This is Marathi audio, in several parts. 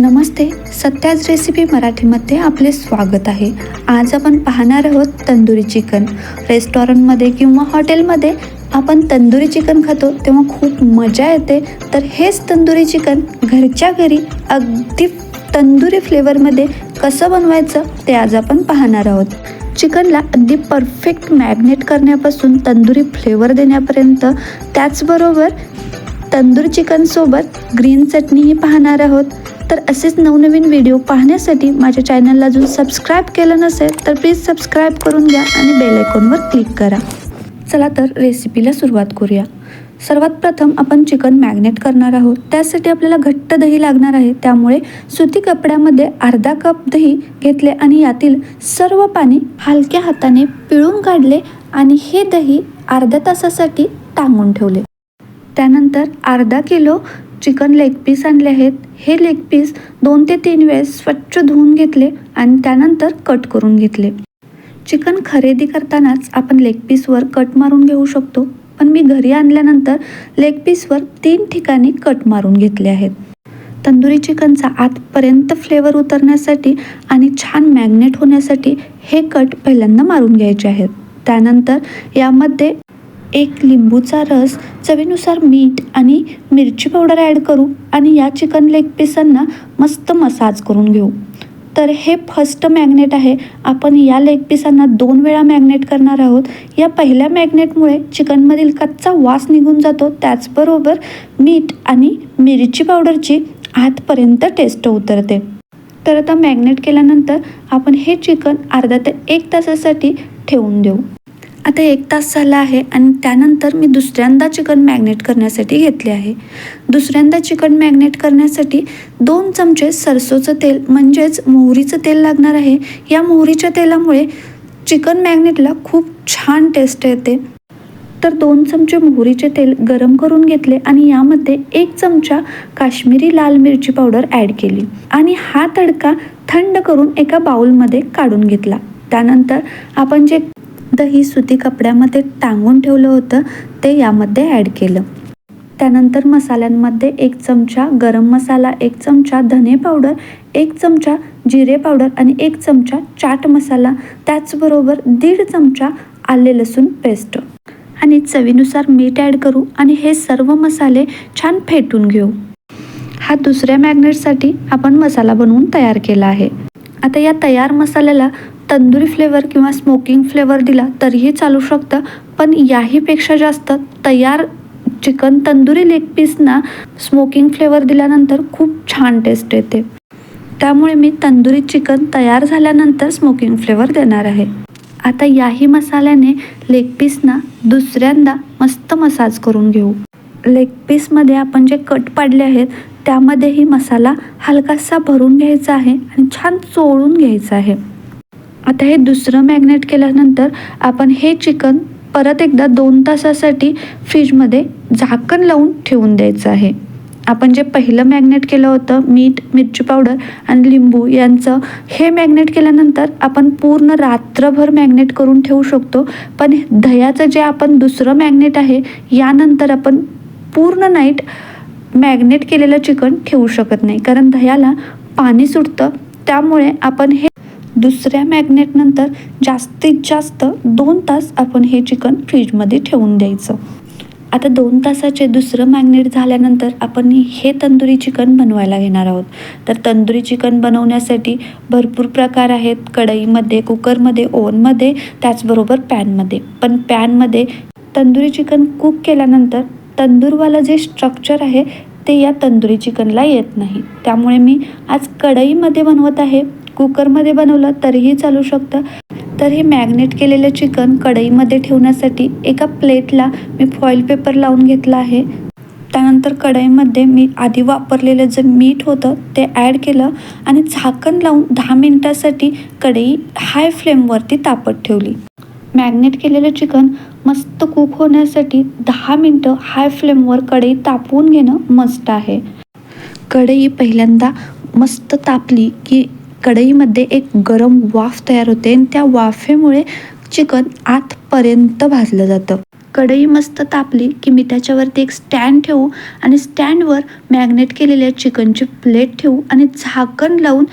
नमस्ते सत्याज रेसिपी मराठीमध्ये आपले स्वागत आहे. आज आपण पाहणार आहोत तंदुरी चिकन. रेस्टॉरंटमध्ये किंवा हॉटेलमध्ये आपण तंदुरी चिकन खातो तेव्हा खूप मजा येते. तर हेच तंदुरी चिकन घरच्या घरी अगदी तंदुरी फ्लेवरमध्ये कसं बनवायचं ते आज आपण पाहणार आहोत. चिकनला अगदी परफेक्ट मॅग्नेट करण्यापासून तंदुरी फ्लेवर देण्यापर्यंत त्याचबरोबर तंदूर चिकनसोबत ग्रीन चटणीही पाहणार आहोत. तर असेच नवनवीन व्हिडिओ पाहण्यासाठी माझ्या चॅनलला अजून सबस्क्राईब केलं नसेल तर प्लीज सबस्क्राईब करून घ्या आणि बेल आयकॉनवर क्लिक करा. चला तर रेसिपीला सुरुवात करूया. सर्वात प्रथम आपण चिकन मॅग्नेट करणार आहोत. त्यासाठी आपल्याला घट्ट दही लागणार आहे. त्यामुळे सुती कपड्यामध्ये अर्धा कप दही घेतले आणि यातील सर्व पाणी हलक्या हाताने पिळून काढले आणि हे दही अर्ध्या तासासाठी टांगून ठेवले. त्यानंतर अर्धा किलो चिकन लेग पीस आणले आहेत. हे लेग पीस दोन ते तीन वेळेस स्वच्छ धुवून घेतले आणि त्यानंतर कट करून घेतले. चिकन खरेदी करतानाच आपण लेग पीसवर कट मारून घेऊ शकतो. पण मी घरी आणल्यानंतर लेग पीसवर तीन ठिकाणी कट मारून घेतले आहेत. तंदुरी चिकनचा आतपर्यंत फ्लेवर उतरण्यासाठी आणि छान मॅग्नेट होण्यासाठी हे कट पहिल्यांदा मारून घ्यायचे आहेत. त्यानंतर यामध्ये एक लिंबूचा रस चवीनुसार मीठ आणि मिरची पावडर ॲड करू आणि या चिकन लेग पीसांना मस्त मसाज करून घेऊ. तर हे फर्स्ट मॅग्नेट आहे. आपण या लेग पीसांना दोन वेळा मॅग्नेट करणार आहोत. या पहिल्या मॅग्नेटमुळे चिकनमधील कच्चा वास निघून जातो. त्याचबरोबर मीठ आणि मिरची पावडरची आतपर्यंत टेस्ट उतरते. तर आता मॅग्नेट केल्यानंतर आपण हे चिकन अर्धा ते एक तासासाठी ठेवून देऊ. आता एक तास झाला आहे आणि त्यानंतर मी दुसऱ्यांदा चिकन मॅग्नेट करण्यासाठी घेतले आहे. दुसऱ्यांदा चिकन मॅग्नेट करण्यासाठी दोन चमचे सरसोचं तेल म्हणजेच मोहरीचं तेल लागणार आहे. या मोहरीच्या तेलामुळे चिकन मॅग्नेटला खूप छान टेस्ट येते. तर दोन चमचे मोहरीचे तेल गरम करून घेतले आणि यामध्ये एक चमचा काश्मीरी लाल मिरची पावडर ॲड केली आणि हा तडका थंड करून एका बाउलमध्ये काढून घेतला. त्यानंतर आपण जे ही सुती कपड्यामध्ये टांगून ठेवलं होतं ते यामध्ये ॲड केलं. त्यानंतर मसाल्यांमध्ये एक चमचा गरम मसाला एक चमचा धने पावडर एक चमचा जिरे पावडर आणि एक चमचा चाट मसाला त्याचबरोबर दीड चमचा आले लसूण पेस्ट. आणि चवीनुसार मीठ ॲड करू आणि हे सर्व मसाले छान फेटून घेऊ. हा दुसऱ्या मॅग्नेटसाठी आपण मसाला बनवून तयार केला आहे. आता या तयार मसाल्याला तंदुरी फ्लेवर किंवा स्मोकिंग फ्लेवर दिला तरीही चालू शकतं. पण याहीपेक्षा जास्त तयार चिकन तंदुरी लेग पीसना स्मोकिंग फ्लेवर दिल्यानंतर खूप छान टेस्ट येते. त्यामुळे मी तंदुरी चिकन तयार झाल्यानंतर स्मोकिंग फ्लेवर देणार आहे. आता याही मसाल्याने लेग पीसना दुसऱ्यांदा मस्त मसाज करून घेऊ. लेग पीसमध्ये आपण जे कट पाडले आहेत त्यामध्येही मसाला हलकासा भरून घ्यायचा आहे आणि छान चोळून घ्यायचं आहे. आता हे दुसरं मॅग्नेट केल्यानंतर आपण हे चिकन परत एकदा दोन तासासाठी फ्रीजमध्ये झाकण लावून ठेवून द्यायचं आहे. आपण जे पहिलं मॅग्नेट केलं होतं मीठ मिरची पावडर आणि लिंबू यांचं हे मॅग्नेट केल्यानंतर आपण पूर्ण रात्रभर मॅग्नेट करून ठेवू शकतो. पण दह्याचं जे आपण दुसरं मॅग्नेट आहे यानंतर आपण पूर्ण नाईट मॅग्नेट केलेलं चिकन ठेवू शकत नाही. कारण दह्याला पाणी सुटतं. त्यामुळे आपण हे दुसऱ्या मॅग्नेटनंतर जास्तीत जास्त दोन तास आपण हे चिकन फ्रीजमध्ये ठेवून द्यायचं. आता दोन तासाचे दुसरं मॅग्नेट झाल्यानंतर आपण हे तंदुरी चिकन बनवायला घेणार आहोत. तर तंदुरी चिकन बनवण्यासाठी भरपूर प्रकार आहेत. कढईमध्ये कुकरमध्ये ओव्हनमध्ये त्याचबरोबर पॅनमध्ये. पण पॅनमध्ये तंदुरी चिकन कुक केल्यानंतर तंदूरवालं जे स्ट्रक्चर आहे ते या तंदुरी चिकनला येत नाही. त्यामुळे मी आज कढईमध्ये बनवत आहे कुकरमध्ये बनवलं तरीही चालू शकतं. तर हे मॅग्नेट केलेलं चिकन कढईमध्ये ठेवण्यासाठी एका प्लेटला मी फॉईल पेपर लावून घेतला आहे. त्यानंतर कढईमध्ये मी आधी वापरलेलं जे मीठ होतं ते ॲड केलं आणि झाकण लावून दहा मिनटासाठी कढई हाय फ्लेमवरती तापत ठेवली. मॅग्नेट केलेलं चिकन मस्त कुक होण्यासाठी दहा मिनटं हाय फ्लेमवर कढई तापवून घेणं मस्त आहे. कढई पहिल्यांदा मस्त तापली की कढईमध्ये एक गरम वाफ तयार होते आणि त्या वाफेमुळे चिकन आतपर्यंत भाजलं जातं. कढई मस्त तापली की मी त्याच्यावरती एक स्टँड ठेवू आणि स्टँडवर मॅग्नेट केलेल्या चिकनची प्लेट ठेवू आणि झाकण लावून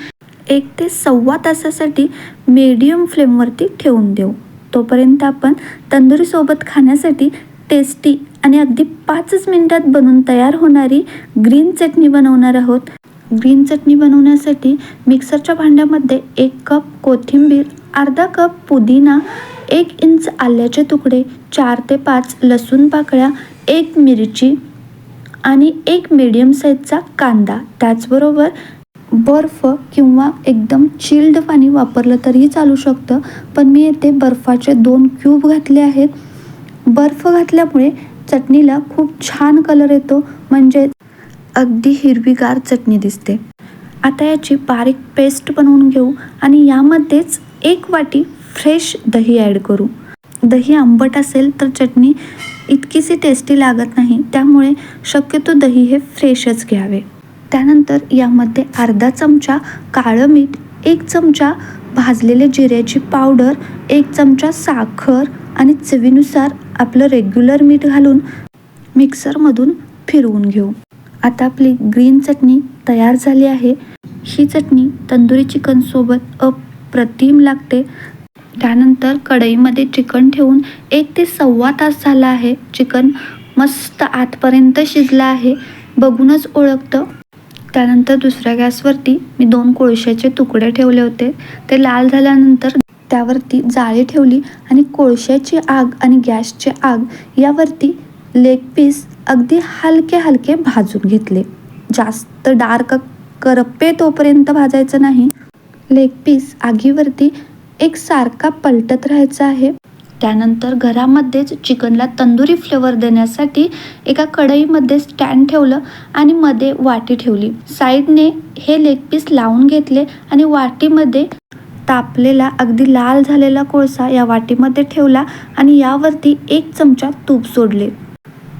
एक ते सव्वा तासासाठी मीडियम फ्लेमवरती ठेवून देऊ. तोपर्यंत आपण तंदुरीसोबत खाण्यासाठी टेस्टी आणि अगदी पाचच मिनिटात बनून तयार होणारी ग्रीन चटणी बनवणार आहोत. ग्रीन चटणी बनवण्यासाठी मिक्सरच्या भांड्यामध्ये एक कप कोथिंबीर अर्धा कप पुदिना एक इंच आल्याचे तुकडे चार ते पाच लसूण पाकळ्या एक मिरची आणि एक मीडियम साईजचा कांदा. त्याचबरोबर बर्फ किंवा एकदम चिल्ड पाणी वापरलं तरीही चालू शकतं पण मी येथे बर्फाचे दोन क्यूब घातले आहेत. बर्फ घातल्यामुळे चटणीला खूप छान कलर येतो. म्हणजे अगदी हिरवीगार चटणी दिसते. आता याची बारीक पेस्ट बनवून घेऊ आणि यामध्येच एक वाटी फ्रेश दही ॲड करू. दही आंबट असेल तर चटणी इतकीशी टेस्टी लागत नाही त्यामुळे शक्यतो दही हे फ्रेशच घ्यावे. त्यानंतर यामध्ये अर्धा चमचा काळं मीठ एक चमचा भाजलेले जिऱ्याची पावडर एक चमचा साखर आणि चवीनुसार आपलं रेग्युलर मीठ घालून मिक्सरमधून फिरवून घेऊ. आता आपली ग्रीन चटणी तयार झाली आहे. ही चटणी तंदुरी चिकनसोबत अप्रतिम लागते. त्यानंतर कढईमध्ये चिकन ठेवून एक ते सव्वा तास झाला आहे. चिकन मस्त आतपर्यंत शिजलं आहे. बघूनच ओळखतं. त्यानंतर दुसऱ्या गॅसवरती मी दोन कोळशाचे तुकडे ठेवले होते. ते लाल झाल्यानंतर त्यावरती जाळी ठेवली आणि कोळशाची आग आणि गॅसची आग यावरती लेग पीस अगदी हलके हलके भाजून घेतले. जास्त डार्क करपे तोपर्यंत भाजायचं नाही. लेग पीस आगीवरती एक सारखा पलटत राहायचा आहे. त्यानंतर घरामध्येच चिकनला तंदुरी फ्लेवर देण्यासाठी एका कढईमध्ये स्टँड ठेवलं आणि मध्ये वाटी ठेवली. साईडने हे लेग पीस लावून घेतले आणि वाटीमध्ये तापलेला अगदी लाल झालेला कोळसा या वाटीमध्ये ठेवला आणि यावरती एक चमचा तूप सोडले.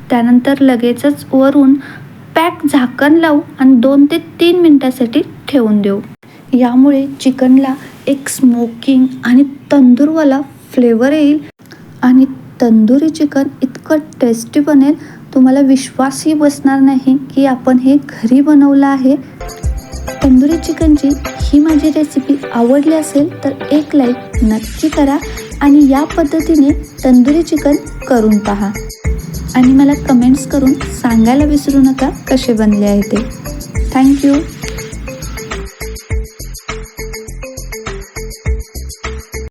त्यानंतर लगेचच वरून पॅक झाकण लावू आणि दोन ते तीन मिनटासाठी ठेवून देऊ. यामुळे चिकनला एक स्मोकिंग आणि तंदूरवाला फ्लेवर येईल आणि तंदुरी चिकन इतकं टेस्टी बनेल तुम्हाला विश्वासही बसणार नाही की आपण हे घरी बनवलं आहे. तंदुरी चिकनची ही माझी रेसिपी आवडली असेल तर एक लाईक नक्की करा आणि या पद्धतीने तंदुरी चिकन करून पहा. आणि मला कमेंट्स करून सांगायला विसरू नका कसे बनले आहे ते. थँक्यू